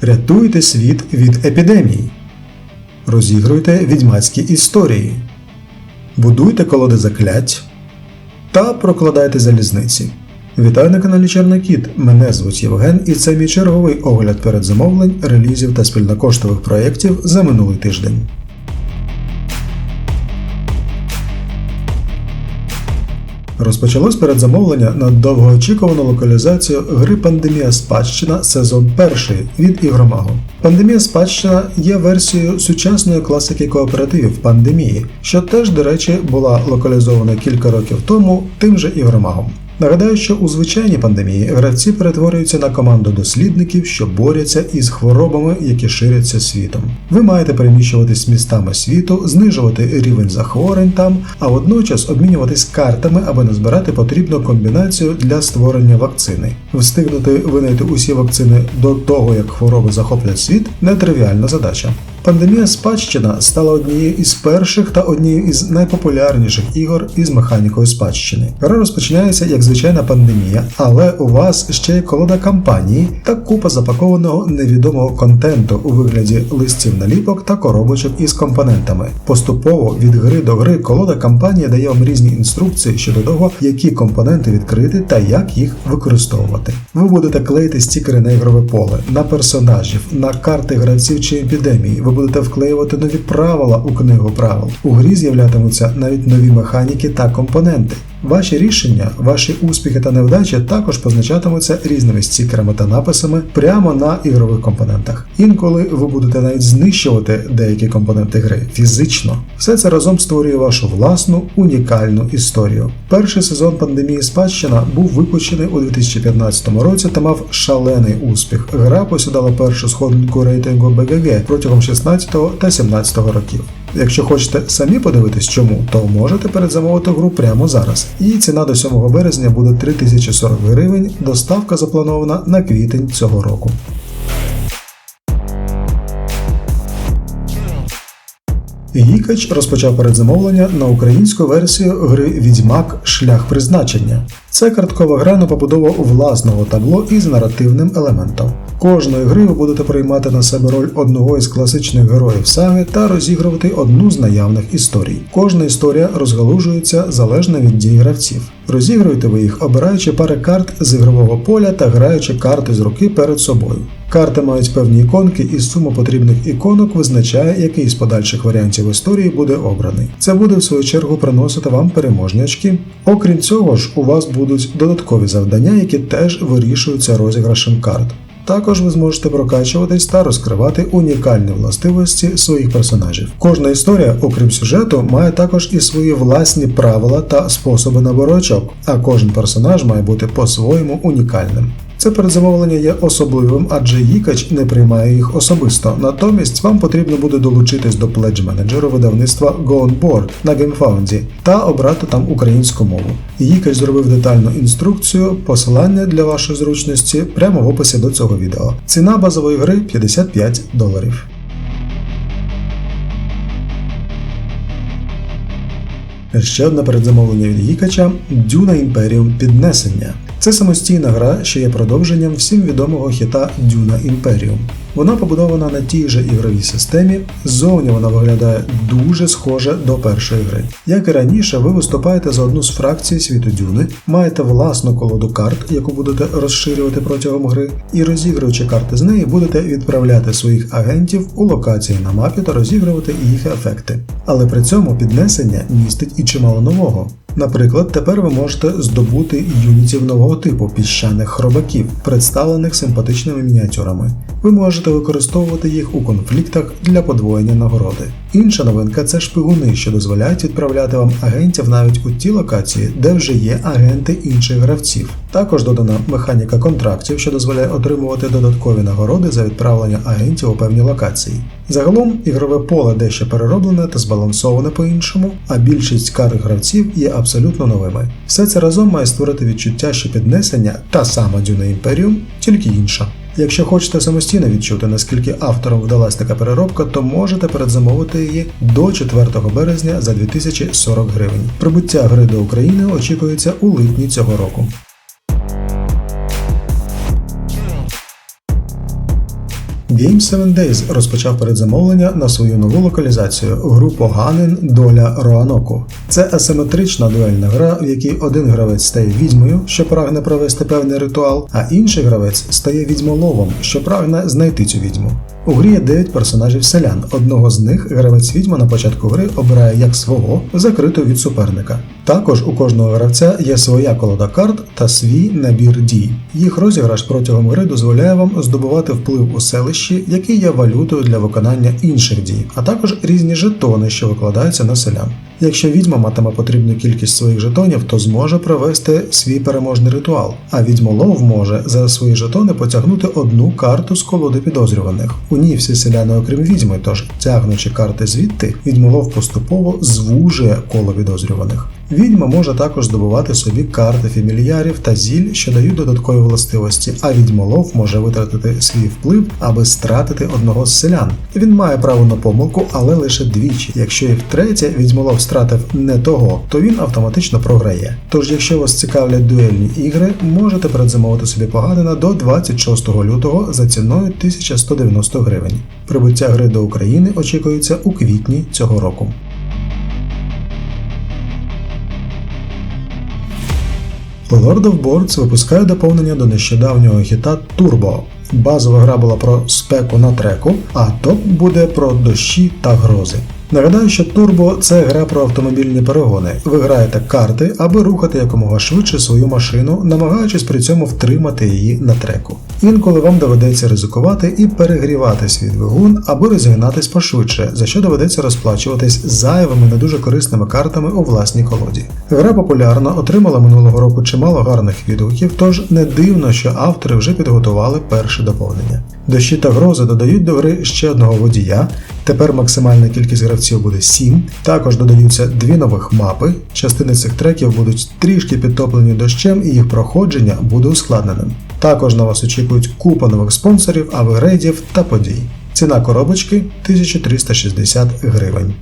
Рятуйте світ від епідемій. Розігруйте відьмацькі історії. Будуйте колоди заклять та прокладайте залізниці. Вітаю на каналі Чорнокіт. Мене звуть Євген, і це мій черговий огляд передзамовлень, релізів та спільнокоштових проєктів за минулий тиждень. Розпочалось передзамовлення на довгоочікувану локалізацію гри Пандемія Спадщина сезон 1 від Ігромагу. Пандемія Спадщина є версією сучасної класики кооперативів пандемії, що теж, до речі, була локалізована кілька років тому тим же Ігромагом. Нагадаю, що у звичайній пандемії гравці перетворюються на команду дослідників, що борються із хворобами, які ширяться світом. Ви маєте переміщуватись містами світу, знижувати рівень захворювань там, а водночас обмінюватись картами, аби назбирати потрібну комбінацію для створення вакцини. Встигнути винайти усі вакцини до того, як хвороби захоплять світ, нетривіальна задача. Пандемія спадщина стала однією із перших та однією із найпопулярніших ігор із механікою спадщини. Гра розпочинається як звичайна пандемія, але у вас ще є колода кампанії та купа запакованого невідомого контенту у вигляді листів наліпок та коробочок із компонентами. Поступово від гри до гри колода кампанії дає вам різні інструкції щодо того, які компоненти відкрити та як їх використовувати. Ви будете клеїти стікери на ігрове поле, на персонажів, на карти гравців чи епідемії. Ви будете вклеювати нові правила у книгу правил. У грі з'являтимуться навіть нові механіки та компоненти. Ваші рішення, ваші успіхи та невдачі також позначатимуться різними стікерами та написами прямо на ігрових компонентах. Інколи ви будете навіть знищувати деякі компоненти гри фізично. Все це разом створює вашу власну унікальну історію. Перший сезон пандемії спадщина був випущений у 2015 році та мав шалений успіх. Гра посідала першу сходинку рейтингу BGG протягом 16 та 17 років. Якщо хочете самі подивитись чому, то можете передзамовити гру прямо зараз. Її ціна до 7 березня буде 3040 гривень, доставка запланована на квітень цього року. Гікач розпочав передзамовлення на українську версію гри Відьмак Шлях призначення. Це карткова гра на побудову власного табло із наративним елементом. Кожної гри ви будете приймати на себе роль одного із класичних героїв саги та розігрувати одну з наявних історій. Кожна історія розгалужується залежно від дій гравців. Розігруєте ви їх, обираючи пари карт з ігрового поля та граючи карти з руки перед собою. Карти мають певні іконки, і сума потрібних іконок визначає, який з подальших варіантів історії буде обраний. Це буде в свою чергу приносити вам переможні очки. Окрім цього ж, у вас будуть додаткові завдання, які теж вирішуються розіграшем карт. Також ви зможете прокачуватись та розкривати унікальні властивості своїх персонажів. Кожна історія, окрім сюжету, має також і свої власні правила та способи набору очок, а кожен персонаж має бути по-своєму унікальним. Це передзамовлення є особливим, адже Їкач не приймає їх особисто. Натомість вам потрібно буде долучитись до пледж менеджеру видавництва Go On Board на GameFound та обрати там українську мову. Їкач зробив детальну інструкцію, посилання для вашої зручності прямо в описі до цього відео. Ціна базової гри 55 доларів. Ще одне передзамовлення від Гікача Дюна Імперіум Піднесення. Це самостійна гра, що є продовженням всім відомого хіта Дюна Імперіум. Вона побудована на тій же ігровій системі, ззовні вона виглядає дуже схоже до першої гри. Як і раніше, ви виступаєте за одну з фракцій світу Дюни, маєте власну колоду карт, яку будете розширювати протягом гри, і розігруючи карти з неї, будете відправляти своїх агентів у локації на мапі та розігрувати їх ефекти. Але при цьому піднесення містить і чимало нового. Наприклад, тепер ви можете здобути юнітів нового типу піщаних хробаків, представлених симпатичними мініатюрами. Ви можете використовувати їх у конфліктах для подвоєння нагороди. Інша новинка це шпигуни, що дозволяють відправляти вам агентів навіть у ті локації, де вже є агенти інших гравців. Також додана механіка контрактів, що дозволяє отримувати додаткові нагороди за відправлення агентів у певні локації. Загалом ігрове поле дещо перероблене та збалансоване по-іншому, а більшість карт гравців є абсолютно новими. Все це разом має створити відчуття, що піднесення та сама Дюна Імперіум, тільки інша. Якщо хочете самостійно відчути, наскільки авторам вдалась така переробка, то можете передзамовити її до 4 березня за 2040 гривень. Прибуття гри до України очікується у липні цього року. Game 7 Days розпочав передзамовлення на свою нову локалізацію гру Поганин Доля Роаноку. Це асиметрична дуельна гра, в якій один гравець стає відьмою, що прагне провести певний ритуал, а інший гравець стає відьмоловом, що прагне знайти цю відьму. У грі є 9 персонажів селян. Одного з них гравець відьма на початку гри обирає як свого, закриту від суперника. Також у кожного гравця є своя колода карт та свій набір дій. Їх розіграш протягом гри дозволяє вам здобувати вплив у селищі, який є валютою для виконання інших дій, а також різні жетони, що викладаються на селян. Якщо відьма матиме потрібну кількість своїх жетонів, то зможе провести свій переможний ритуал, а відьмолов може за свої жетони потягнути одну карту з колоди підозрюваних. У ній всі селяни, окрім відьми, тож тягнучи карти звідти, відьмолов поступово звужує коло підозрюваних. Відьма може також здобувати собі карти фамільярів та зіль, що дають додаткові властивості, а відьмолов може витратити свій вплив, аби стратити одного з селян. Він має право на помилку, але лише двічі. Якщо і втретє відьмолов стратив не того, то він автоматично програє. Тож, якщо вас цікавлять дуельні ігри, можете передзамовити собі поганина до 26 лютого за ціною 1190 гривень. Прибуття гри до України очікується у квітні цього року. Lord of Boards випускає доповнення до нещодавнього хіта Turbo. Базова гра була про спеку на треку, а топ буде про дощі та грози. Нагадаю, що Turbo – це гра про автомобільні перегони. Ви граєте карти, аби рухати якомога швидше свою машину, намагаючись при цьому втримати її на треку. Інколи вам доведеться ризикувати і перегрівати свій двигун, аби розігнатись пошвидше, за що доведеться розплачуватись зайвими не дуже корисними картами у власній колоді. Гра популярна, отримала минулого року чимало гарних відгуків, тож не дивно, що автори вже підготували перше доповнення. Дощі та грози додають до гри ще одного водія. Тепер максимальна кількість гравців буде 7. Також додаються дві нових мапи. Частини цих треків будуть трішки підтоплені дощем і їх проходження буде ускладненим. Також на вас очікують купа нових спонсорів, апгрейдів та подій. Ціна коробочки 1360 гривень.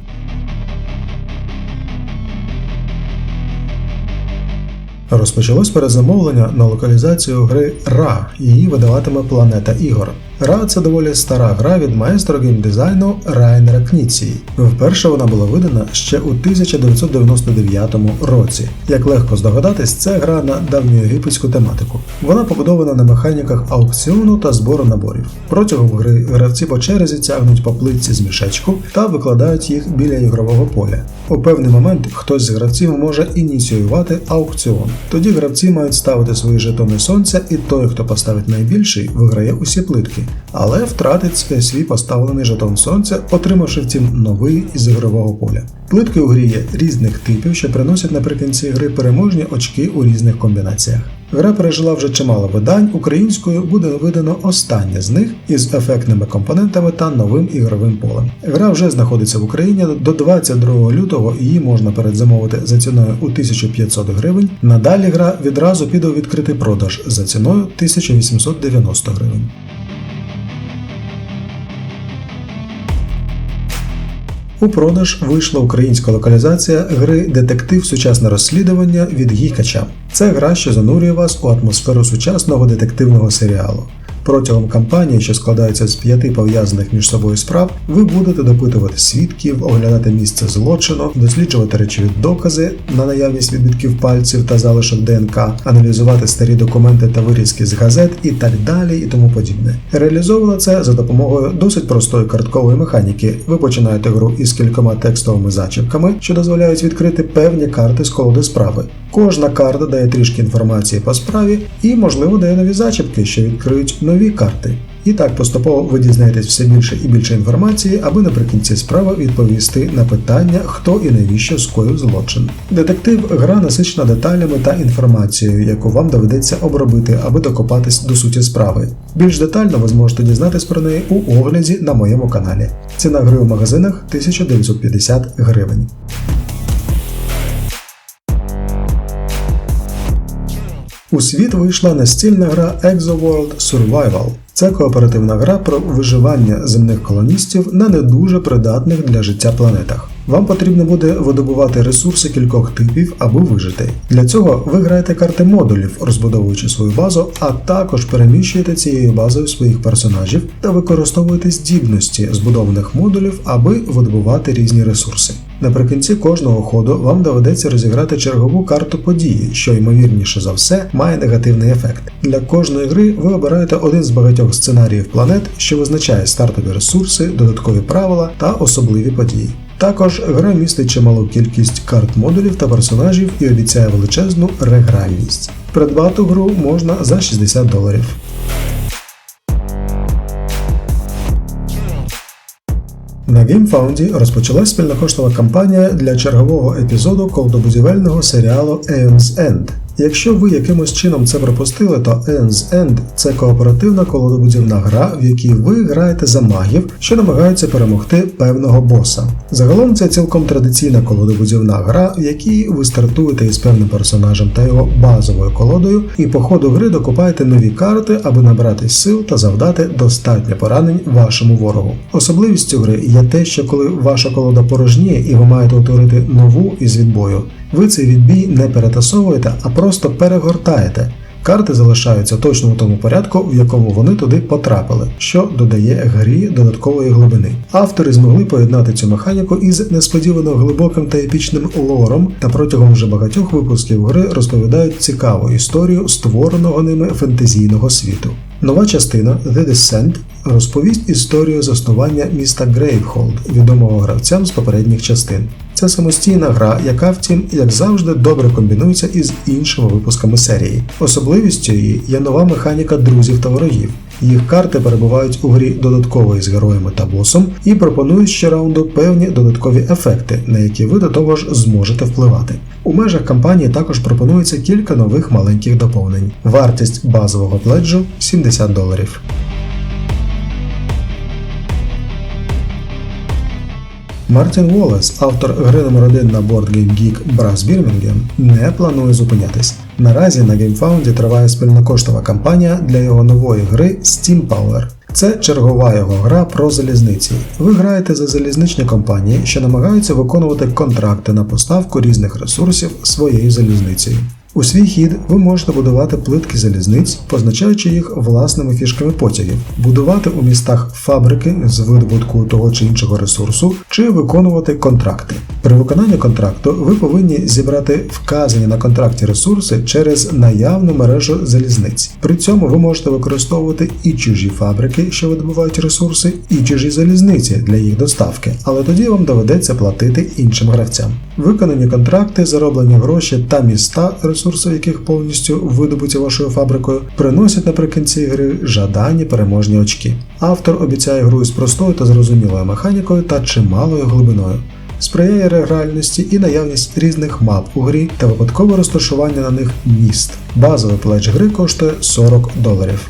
Розпочалось перезамовлення на локалізацію гри Ра. Її видаватиме Планета Ігор. Ра це доволі стара гра від майстра геймдизайну Райнера Кніції. Вперше вона була видана ще у 1999 році. Як легко здогадатись, це гра на давньоєгипетську тематику. Вона побудована на механіках аукціону та збору наборів. Протягом гри гравці по черзі тягнуть по плитці з мішечку та викладають їх біля ігрового поля. У певний момент хтось з гравців може ініціювати аукціон. Тоді гравці мають ставити свої жетони сонця, і той, хто поставить найбільший, виграє усі плитки, але втратить свій поставлений жетон сонця, отримавши втім новий із ігрового поля. Плитки у грі є різних типів, що приносять наприкінці гри переможні очки у різних комбінаціях. Гра пережила вже чимало видань, українською буде видано останнє з них із ефектними компонентами та новим ігровим полем. Гра вже знаходиться в Україні до 22 лютого, її можна передзамовити за ціною у 1500 гривень. Надалі гра відразу піде у відкритий продаж за ціною 1890 гривень. У продаж вийшла українська локалізація гри Детектив сучасне розслідування від Гікача. Це гра, що занурює вас у атмосферу сучасного детективного серіалу. Протягом кампанії, що складається з п'яти пов'язаних між собою справ, ви будете допитувати свідків, оглядати місце злочину, досліджувати речові докази на наявність відбитків пальців та залишок ДНК, аналізувати старі документи та вирізки з газет і так далі, і тому подібне. Реалізовано це за допомогою досить простої карткової механіки. Ви починаєте гру із кількома текстовими зачіпками, що дозволяють відкрити певні карти з колоди справи. Кожна карта дає трішки інформації по справі і, можливо, дає нові зачіпки, що відкриють нові карти. І так поступово ви дізнаєтесь все більше і більше інформації, аби наприкінці справи відповісти на питання, хто і навіщо скоїв злочин. Детектив гра насичена деталями та інформацією, яку вам доведеться обробити, аби докопатись до суті справи. Більш детально ви зможете дізнатись про неї у огляді на моєму каналі. Ціна гри у магазинах 1950 гривень. У світ вийшла настільна гра ExoWorld Survival. Це кооперативна гра про виживання земних колоністів на не дуже придатних для життя планетах. Вам потрібно буде видобувати ресурси кількох типів, аби вижити. Для цього ви граєте карти модулів, розбудовуючи свою базу, а також переміщуєте цією базою своїх персонажів та використовуєте здібності збудованих модулів, аби видобувати різні ресурси. Наприкінці кожного ходу вам доведеться розіграти чергову карту події, що ймовірніше за все має негативний ефект. Для кожної гри ви обираєте один з багатьох сценаріїв планет, що визначає стартові ресурси, додаткові правила та особливі події. Також гра містить чималу кількість карт модулів та персонажів і обіцяє величезну регральність. Придбати гру можна за 60 доларів. На GameFound розпочалась спільнокоштова кампанія для чергового епізоду колдобудівельного серіалу Aeon's End. Якщо ви якимось чином це пропустили, то Aeon's End – це кооперативна колодобудівна гра, в якій ви граєте за магів, що намагаються перемогти певного боса. Загалом це цілком традиційна колодобудівна гра, в якій ви стартуєте із певним персонажем та його базовою колодою, і по ходу гри докупаєте нові карти, аби набрати сил та завдати достатньо поранень вашому ворогу. Особливістю гри є те, що коли ваша колода порожніє і ви маєте утворити нову із відбою, ви цей відбій не перетасовуєте, а просто перегортаєте. Карти залишаються точно у тому порядку, в якому вони туди потрапили, що додає грі додаткової глибини. Автори змогли поєднати цю механіку із несподівано глибоким та епічним лором, та протягом вже багатьох випусків гри розповідають цікаву історію створеного ними фентезійного світу. Нова частина The Descent розповість історію заснування міста Грейвхолд, відомого гравцям з попередніх частин. Це самостійна гра, яка, втім, як завжди, добре комбінується із іншими випусками серії. Особливістю її є нова механіка друзів та ворогів. Їх карти перебувають у грі додатково із героями та босом і пропонують щораунду певні додаткові ефекти, на які ви до того ж зможете впливати. У межах кампанії також пропонується кілька нових маленьких доповнень. Вартість базового пледжу 70 доларів. Мартін Уоллес, автор гри номер 1 на Board Game Geek Brass Birmingham, не планує зупинятись. Наразі на GameFound триває спільнокоштова кампанія для його нової гри Steam Power. Це чергова його гра про залізниці. Ви граєте за залізничні компанії, що намагаються виконувати контракти на поставку різних ресурсів своєю залізницею. У свій хід ви можете будувати плитки залізниць, позначаючи їх власними фішками потягів, будувати у містах фабрики з видобутку того чи іншого ресурсу, чи виконувати контракти. При виконанні контракту ви повинні зібрати вказані на контракті ресурси через наявну мережу залізниць. При цьому ви можете використовувати і чужі фабрики, що видобувають ресурси, і чужі залізниці для їх доставки, але тоді вам доведеться платити іншим гравцям. Виконані контракти, зароблені гроші та міста ресурси ресурси, яких повністю видобуті вашою фабрикою, приносять наприкінці гри жадані переможні очки. Автор обіцяє гру із простою та зрозумілою механікою та чималою глибиною. Сприяє регральності і наявність різних мап у грі та випадкове розташування на них міст. Базовий плеч гри коштує 40 доларів.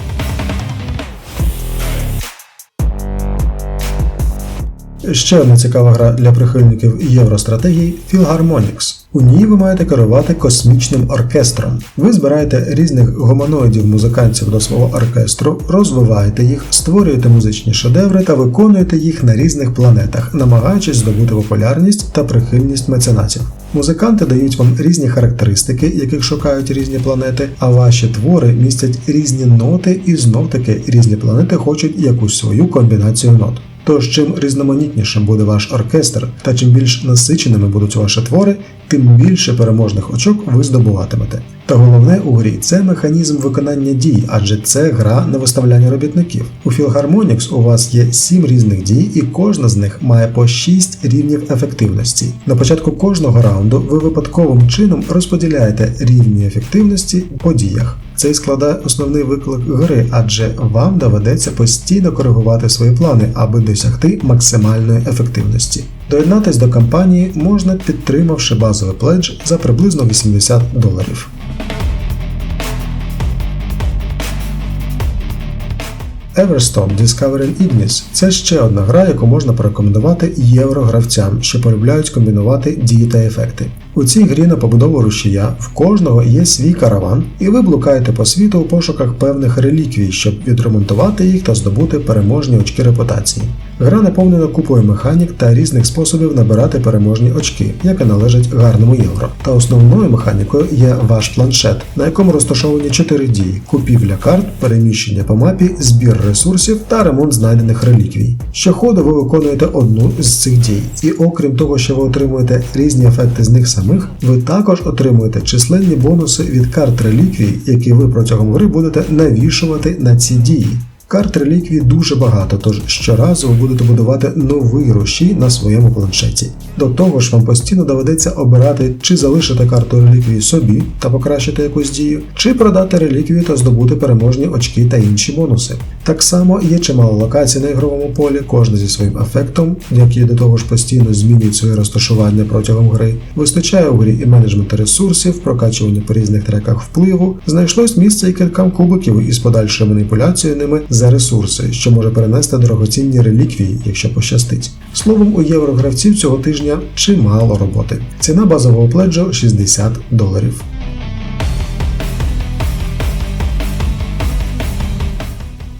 Ще одна цікава гра для прихильників євростратегії Philharmonics. У ній ви маєте керувати космічним оркестром. Ви збираєте різних гуманоїдів музикантів до свого оркестру, розвиваєте їх, створюєте музичні шедеври та виконуєте їх на різних планетах, намагаючись здобути популярність та прихильність меценатів. Музиканти дають вам різні характеристики, яких шукають різні планети, а ваші твори містять різні ноти, і знов таки різні планети хочуть якусь свою комбінацію нот. Тож чим різноманітнішим буде ваш оркестр та чим більш насиченими будуть ваші твори, тим більше переможних очок ви здобуватимете. Та головне у грі це механізм виконання дій, адже це гра на виставляння робітників. У Philharmonics у вас є 7 різних дій, і кожна з них має по 6 рівнів ефективності. На початку кожного раунду ви випадковим чином розподіляєте рівні ефективності по діях. Це складає основний виклик гри, адже вам доведеться постійно коригувати свої плани, аби досягти максимальної ефективності. Доєднатись до кампанії можна підтримавши базовий пледж за приблизно 80 доларів. Everstone Discovering Ignis це ще одна гра, яку можна порекомендувати єврогравцям, що полюбляють комбінувати дії та ефекти. У цій грі на побудову рушія в кожного є свій караван, і ви блукаєте по світу у пошуках певних реліквій, щоб відремонтувати їх та здобути переможні очки репутації. Гра наповнена купою механік та різних способів набирати переможні очки, яке належить гарному євро. Та основною механікою є ваш планшет, на якому розташовані чотири дії: купівля карт, переміщення по мапі, збір ресурсів та ремонт знайдених реліквій. Щоходу ви виконуєте одну з цих дій, і окрім того, що ви отримуєте різні ефекти з них самих, ви також отримуєте численні бонуси від карт реліквій, які ви протягом гри будете навішувати на ці дії. Карт реліквій дуже багато, тож щоразу ви будете будувати новий рушій на своєму планшеті. До того ж, вам постійно доведеться обирати, чи залишити карту реліквії собі та покращити якусь дію, чи продати реліквію та здобути переможні очки та інші бонуси. Так само є чимало локацій на ігровому полі, кожна зі своїм ефектом, які до того ж постійно змінюють своє розташування протягом гри. Вистачає у грі і менеджменту ресурсів, прокачування по різних треках впливу, знайшлось місце і кількам кубиків із подальшою маніпуляцією ними за ресурси, що може перенести дорогоцінні реліквії, якщо пощастить. Словом, у єврогравців цього тижня чимало роботи. Ціна базового пледжу 60 доларів.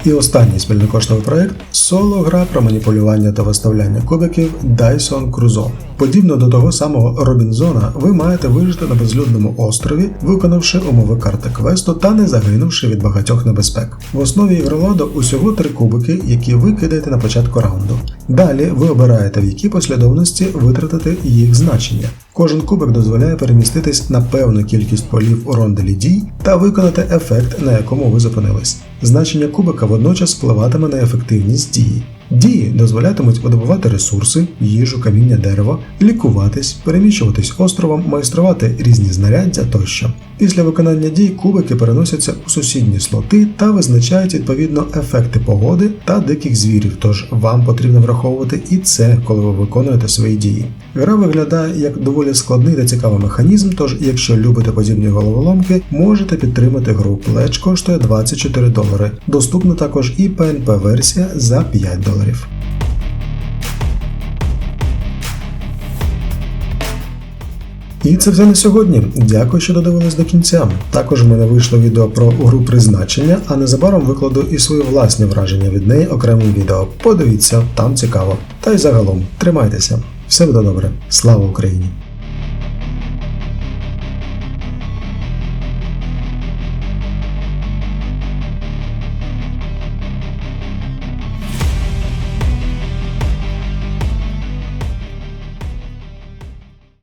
І останній спільнокоштовий проект соло-гра про маніпулювання та виставляння кубиків Dyson Crusoe. Подібно до того самого Робінзона, ви маєте вижити на безлюдному острові, виконавши умови карти квесту та не загинувши від багатьох небезпек. В основі ігроладу усього три кубики, які ви кидаєте на початку раунду. Далі ви обираєте, в якій послідовності витратити їх значення. Кожен кубик дозволяє переміститись на певну кількість полів у ронделі дій та виконати ефект, на якому ви зупинились. Значення кубика водночас впливатиме на ефективність дії. Дії дозволятимуть видобувати ресурси, їжу, каміння, дерево, лікуватись, переміщуватись островом, майструвати різні знаряддя тощо. Після виконання дій кубики переносяться у сусідні слоти та визначають відповідно ефекти погоди та диких звірів, тож вам потрібно враховувати і це, коли ви виконуєте свої дії. Гра виглядає як доволі складний та цікавий механізм, тож якщо любите подібні головоломки, можете підтримати гру. Плеч коштує 24 долари. Доступна також і PNP-версія за 5 доларів. І це все на сьогодні. Дякую, що додивились до кінця. Також в мене вийшло відео про гру призначення, а незабаром викладу і свої власні враження від неї окремим відео. Подивіться, там цікаво. Та й загалом, тримайтеся. Все буде добре. Слава Україні!